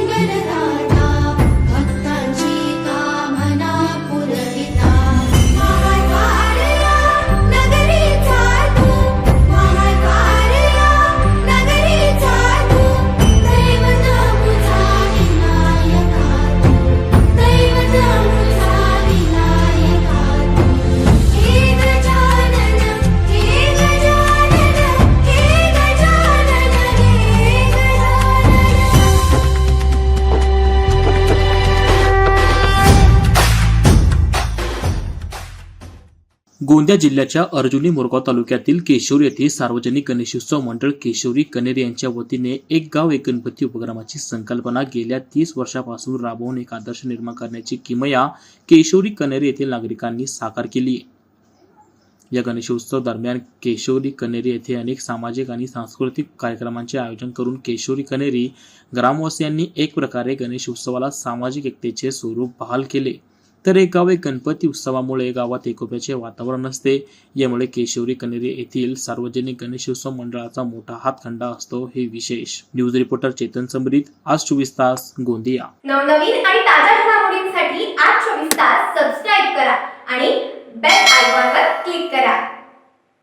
मङ्गलदा गोंदिया जिल्ह्याच्या अर्जुनी मोरगाव तालुक्यातील केशोरी येथे सार्वजनिक गणेशोत्सव मंडळ केशोरी कनेरी यांच्या वतीने एक गाव एक गणपती उपक्रमाची संकल्पना गेल्या तीस वर्षापासून राबवून एक आदर्श निर्माण करण्याची किमया केशोरी कनेरी येथील नागरिकांनी साकार केली. या गणेशोत्सव दरम्यान केशोरी कनेरी येथे अनेक सामाजिक आणि सांस्कृतिक कार्यक्रमांचे आयोजन करून केशोरी कनेरी ग्रामवासियांनी एक प्रकारे गणेशोत्सवाला सामाजिक एकतेचे स्वरूप बहाल केले. तर एक गाव एक गणपती उत्सवामुळे गावात एकोप्याचे वातावरण असते. यामुळे केशवरी कनेरी येथील सार्वजनिक गणेशोत्सव मंडळाचा मोठा हातखंडा असतो. हे विशेष. News reporter Chetan Samrit. आज चोवीस तास गोंदिया. नवनवीन आणि ताज्या घडामोडींसाठी आज चोवीस तास सबस्क्राईब करा आणि बेल आयकॉनवर क्लिक करा.